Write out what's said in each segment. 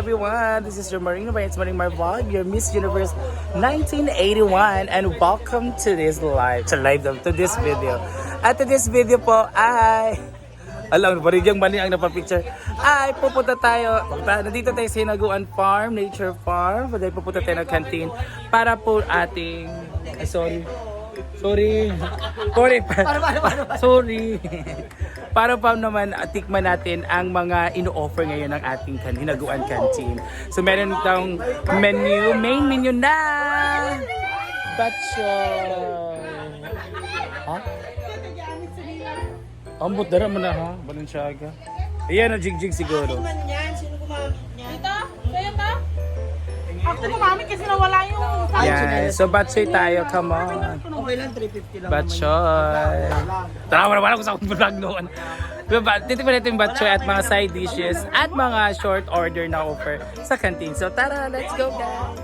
everyone. This is your Marina by It's Morning My Vlog, your Miss Universe 1981 and welcome to this live, to live to this video. At to this video po ay alam, barigyang mani ang napapicture. Ay, pupunta tayo. Nandito tayo sa Hinaguan Farm, Nature Farm. Dahil pupunta tayo ng canteen para po ating... Ay, sorry. Sorry. Sorry. Sorry. para pa naman uh, tikman natin ang mga ino-offer ngayon ng ating kan Hinaguan Canteen. So meron itong menu, main menu na! Batchoy! Ha? Ambot dara mo na ha, Balenciaga. Ayan na jigjig siguro. man yan, sino gumamit Ako gumamit kasi nawala yung Yan, so batchoy tayo, come on. Okay lang, 350 lang. Batchoy. Tara, wala wala ko sa akong vlog noon. Diba, titipan natin yung batchoy at mga side dishes at mga short order na offer sa canteen. So tara, let's go guys!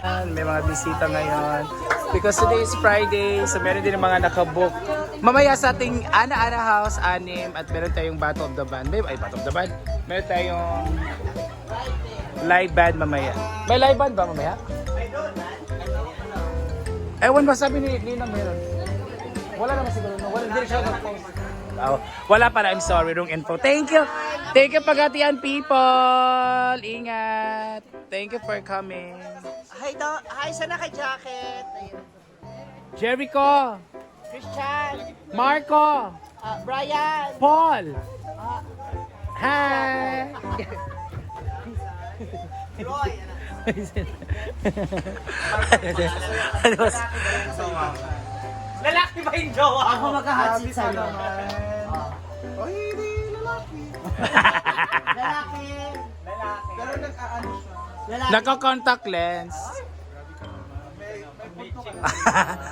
Ayan, May mga bisita ngayon. Because today is Friday, so meron din mga nakabook. Mamaya sa ating Ana Ana House, anim, at meron tayong Battle of the Band. May, ay, Battle of the Band. Meron tayong live band mamaya. May live band ba mamaya? Ewan ba sabi ni Ninang meron? Wala naman siguro. No? Wala, hindi siya nag-post. Oh, wala pala, I'm sorry, wrong info. Thank you. Thank you pagatian people. Ingat. Thank you for coming. Hi, do, hi sana kay Jacket. Jericho, Christian, Marco, ah, Brian, Paul. ah, Hi. Roy. Lalaki ba yung jowa? Ako magka-hotseat sa'yo. Ay, hindi lalaki. Lalaki. Pero nag-aano siya. Lalaki. Naka-contact lens.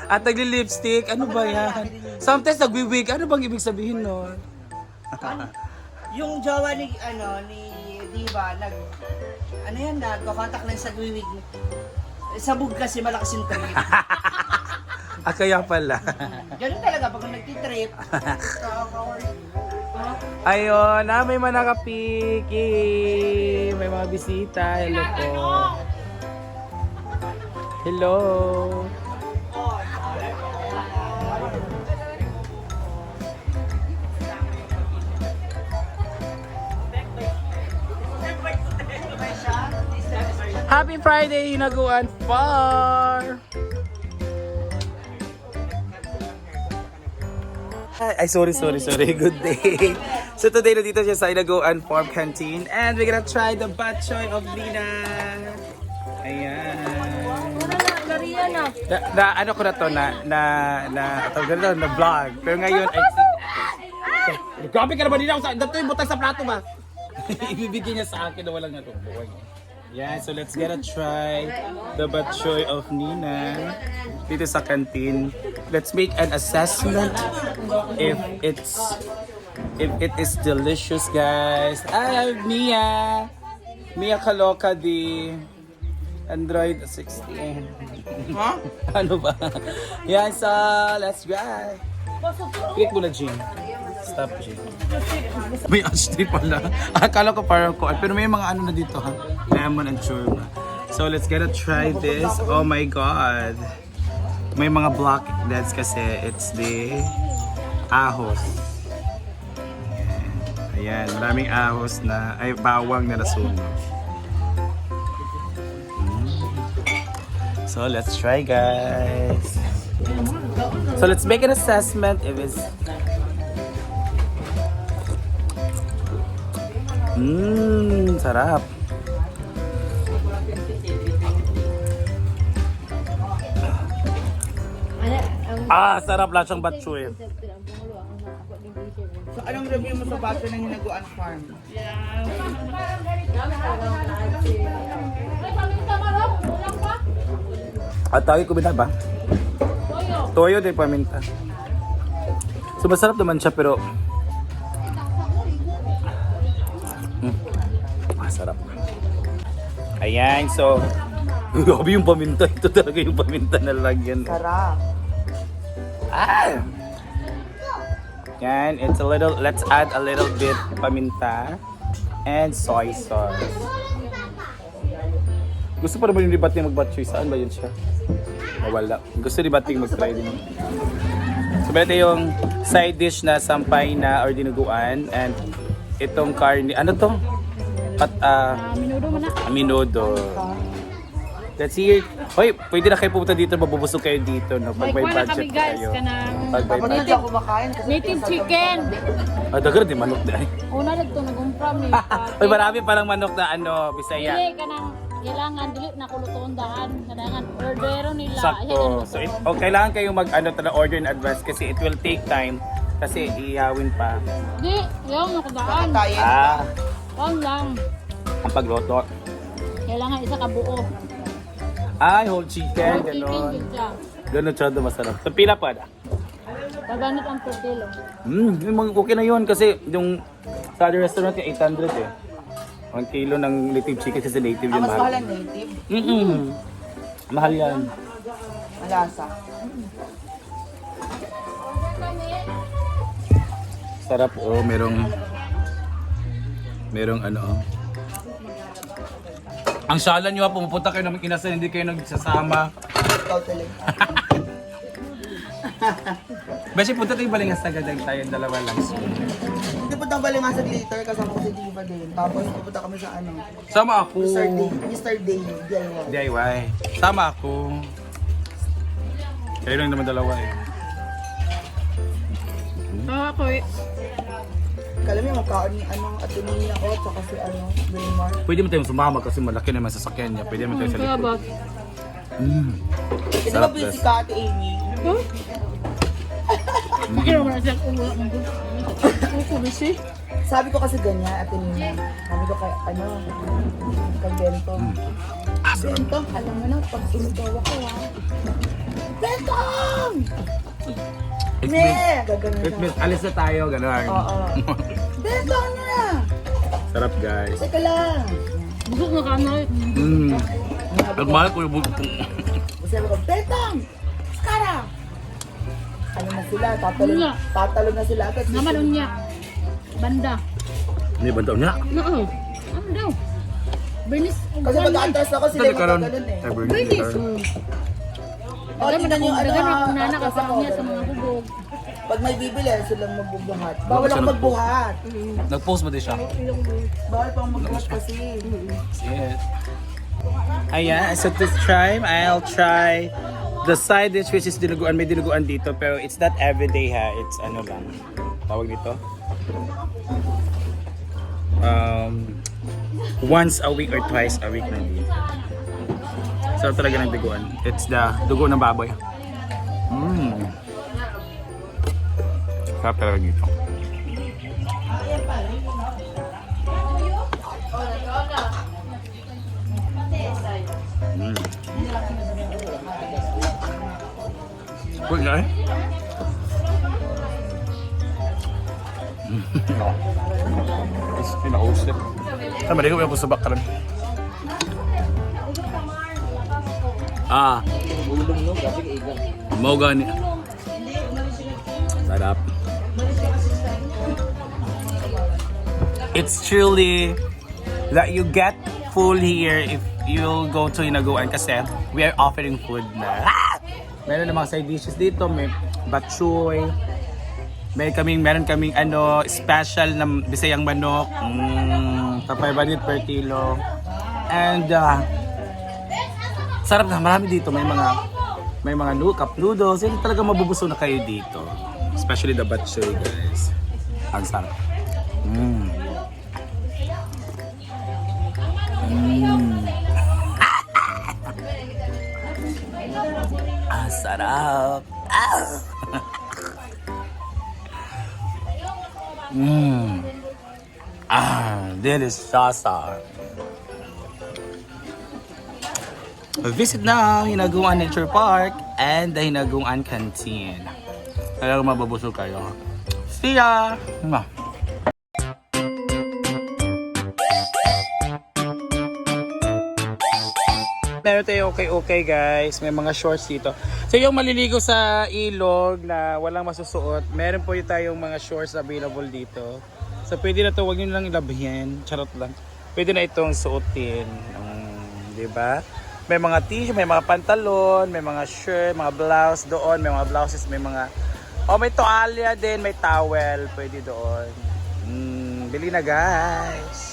At nagli-lipstick. Ano ba yan? Sometimes nagwi-wig. Ano bang ibig sabihin nun? Yung jowa ni, ano, ni Diva, nag, ano yan, nagko-contact lens sa wiwig. Sabog kasi malakas yung trip. Ah, kaya pala. Ganun talaga pag nagtitrip. Ayun, na may mga nakapiki. May mga bisita. Hello po. Hello. Happy Friday, Hinaguan Far! Ay, sorry, sorry, sorry. Good day. So today, nandito siya sa Inagoan Farm Canteen and we're gonna try the bok choy of Lina. Ayan. Na. Na, na ano ko na to, na, na, na, tawag na, na vlog. Pero ngayon, ay, grabe ka naman din ako sa, dato yung butang sa plato ba? Ibibigay niya sa akin na walang natutuwa. Yeah, so let's get a try the bok choy of Nina dito sa canteen. Let's make an assessment if it's if it is delicious, guys. Ah, Mia. Mia Kaloka di Android 16. Ha? ano ba? Yan, so let's try. Click mo na, Jim. Stop, Jim. May ashtray pala. Akala ko parang ko. Pero may mga ano na dito, ha? Lemon and churma. So, let's get a try this. Oh my God. May mga block that's kasi it's the ahos. Ayan. Maraming ahos na, ay bawang na nasunog. So, let's try, guys. So let's make an assessment if it's Mmm, sarap. Ah, sarap lang siyang batchoy. So, anong review mo sa baso ng Hinaguan Farm? At tawag ko ba? Toyo. Toyo din paminta. So masarap naman siya pero Ayan, so Grabe yung paminta. Ito talaga yung paminta na lagyan. Sarap. Ah! Yan, it's a little, let's add a little bit paminta and soy sauce. Gusto pa naman yung ni Bating mag-batchoy. Saan ba yun siya? Nawala. Gusto ni Bating mag-try din. So, ito yung side dish na sampay na or dinuguan. And itong carne. Ano to? At, ah, minudo man na. Minudo. Let's see. Hoy, pwede na kayo pumunta dito, mabubusog kayo dito, no? Pag May may kuha na budget kami guys kayo. ka ng Pag may Ako na budget. hindi ako kumakain kasi native chicken. Ah, dagar di manok na. Una lang ito nagumpram ni. Hoy, marami palang manok na ano, Bisaya. Dili ka ng kailangan dili na kulutuon daan. Kailangan ordero nila. Sakto. So, it, oh, kailangan kayong mag ano, tala order in advance kasi it will take time kasi iyawin pa. Di, yung nakadaan. Kakain. Ah, Kung lang. ang pagluto. Kailangan isa ka buo. Ay, whole chicken, Chicken gano'n. yun siya. Gano'n siya doon masarap. So, pila pa na? Paganit ang per kilo. Hmm, yung mga- okay na yun kasi yung sa other restaurant yung 800 eh. 1 kilo ng native chicken kasi native Ah, yung mas mahal. mahal ang native. Mm-mm. Mahal yan. Malasa. Sarap oh, merong merong ano oh. Ang sala nyo ha, pumupunta kayo ng kinasal, hindi kayo nagsasama. Talaga. Basi punta tayo balingas agad lang tayo, dalawa lang. Hindi po tang baling nga sa glitter kasama ko si Diva din. Tapos pupunta kami sa ano, Sama ako. Mr. Day. Mr. Day. DIY. DIY. Sama ako. Kayo lang naman dalawa eh. Ah, ako eh. Kala mo yung magkaon ni anong atunini ako tsaka si ano, Wilmar. Pwede mo tayong sumama kasi malaki naman sa sakyan niya. Pwede mo tayo sa Kaya likod. ba? Mm. Eh, di ba Sarap, busy bes. ka ate Amy? Huh? Hindi naman siya uwa ng gusto. Ako bisi. Sabi ko kasi ganyan, ate Nina. Sabi ko kay, ano, kay Bento. Bentong, alam mo na, pag sumigaw ako ha. Bentong! It Ne! means, Gaganon it siya. alis na tayo, gano'n. Oo. Bentong na! Sarap guys. Teka lang. Busog na ka ano eh. Mm. Ang mahal ko yung buko. Sabi ko, Bentong! Skara! Ano na sila, tatalo, Unya. tatalo na sila agad. Naman unya. Banda. Hindi ba daw niya? Oo. Ano daw? Bernis. Kasi mag-atras ako sila Dali yung magkaganon eh. Ever Bernis. O, Dagan tingnan yung ano dagan ha, ako nana atras kasama ako, niya sa mga ganun. Hubog. Pag may bibili, silang magbubuhat. Bawal siya magbuhat. Nag-post ba din siya? Bawal pang magbuhat kasi. Yes. Ayan, so this time, I'll try the side dish which is dinuguan. May dinuguan dito pero it's not everyday ha. It's ano lang. Tawag dito? Um, once a week or twice a week na dito. Sarap talaga ng diguan. It's the dugo ng baboy. Mmm. Sarap talaga dito. Mm. Good guy. Is pinausip. Tama, di ko yung pusabak ka rin. Ah. Mau gani. Sarap. It's truly that you get full here if you'll go to Inaguan kasi we are offering food na. Meron na mga side dishes dito, may batchoy, may kaming meron kaming ano special na bisayang manok, mm, tapay banit per kilo. And uh, sarap na marami dito, may mga may mga nu cup noodles, yun talaga mabubusog na kayo dito. Especially the batchoy guys. Ang sarap. Mm. Ah, sarap. Ah. Mmm. Ah, deliciosa. Visit na ang Hinaguan Nature Park and the Hinaguan Canteen. Talagang mababusog kayo. See ya! Mwah. Meron tayo okay-okay guys. May mga shorts dito. So yung maliligo sa ilog na walang masusuot, meron po tayong mga shorts available dito. So pwede na to, wag nyo lang ilabhin. Charot lang. Pwede na itong suotin. Um, 'di ba? May mga t-shirt, may mga pantalon, may mga shirt, mga blouse doon, may mga blouses, may mga Oh, may toalya din, may towel, pwede doon. Mm, bili na guys.